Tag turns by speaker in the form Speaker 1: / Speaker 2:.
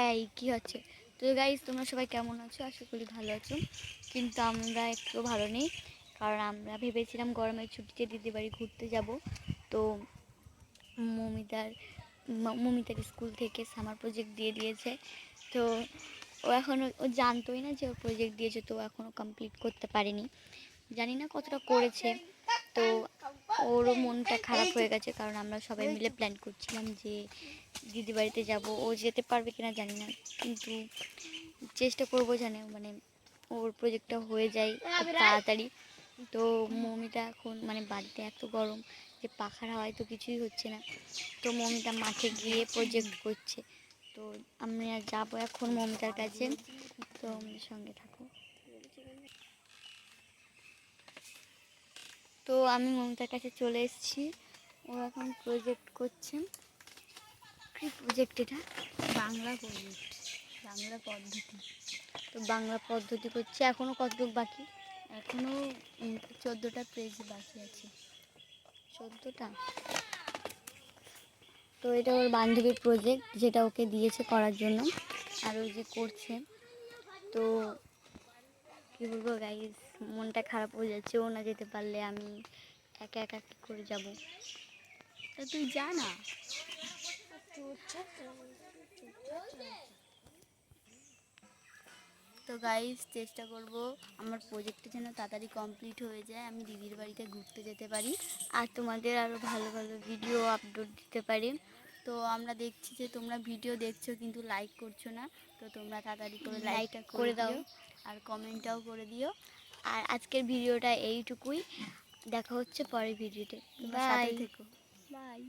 Speaker 1: এই, কি হচ্ছে? তো গাইজ তোমরা সবাই কেমন আছো? আশা করি ভালো আছো। কিন্তু আমরা একটু ভালো নেই। কারণ আমরা ভেবেছিলাম গরমের ছুটিতে দিদি বাড়ি ঘুরতে যাব। তো মমিতার মমিতার স্কুল থেকে সামার প্রজেক্ট দিয়ে দিয়েছে। তো ও এখনও ও জানতোই না যে ও প্রজেক্ট দিয়েছে, তো এখনও কমপ্লিট করতে পারেনি। জানি না কতটা করেছে। তো ওরও মনটা খারাপ হয়ে গেছে কারণ আমরা সবাই মিলে প্ল্যান করছিলাম যে দিদি বাড়িতে যাব ও যেতে পারবে কিনা জানি না কিন্তু চেষ্টা করব জানে মানে ওর প্রজেক্টটা হয়ে যায় খুব তাড়াতাড়ি। তো মমিতা এখন মানে বাড়িতে এত গরম যে পাখার হাওয়ায় তো কিছুই হচ্ছে না। তো মমিতা মাঠে গিয়ে প্রজেক্ট করছে। তো আমরা যাব এখন মমিতার কাছে। তো সঙ্গে থাকো। তো আমি মমতার কাছে চলে এসেছি। ও এখন প্রজেক্ট করছে। কি প্রজেক্ট এটা?
Speaker 2: বাংলা প্রজেক্ট বাংলা পদ্ধতি।
Speaker 1: তো বাংলা পদ্ধতি করছে। এখনও কতটুকু বাকি?
Speaker 2: এখনও চোদ্দোটা পেজ বাকি আছে।
Speaker 1: চোদ্দোটা? তো এটা ওর বান্ধবীর প্রজেক্ট যেটা ওকে দিয়েছে করার জন্য। আর ও যে করছে তো কী বলব গাইজ মনটা খারাপ হয়ে যাচ্ছে। ও না যেতে পারলে আমি একা একা কী করে যাব?
Speaker 2: তা তুই যা না। তো গাইজ চেষ্টা করব। আমার প্রজেক্টটা যেন তাড়াতাড়ি কমপ্লিট হয়ে যায়। আমি দিদির বাড়িতে ঘুরতে যেতে পারি।
Speaker 1: আর তোমাদের আরও ভালো ভালো ভিডিও আপলোড দিতে পারি।
Speaker 2: তো আমরা দেখছি যে তোমরা ভিডিও দেখছ কিন্তু লাইক করছ না। তো তোমরা তাড়াতাড়ি করে লাইকটা
Speaker 1: করে দাও।
Speaker 2: দাও আর কমেন্টটাও করে দিও।
Speaker 1: আর আজকের ভিডিওটা এইটুকুই। দেখা হচ্ছে পরের ভিডিওতে। বাই
Speaker 2: থেকো। বাই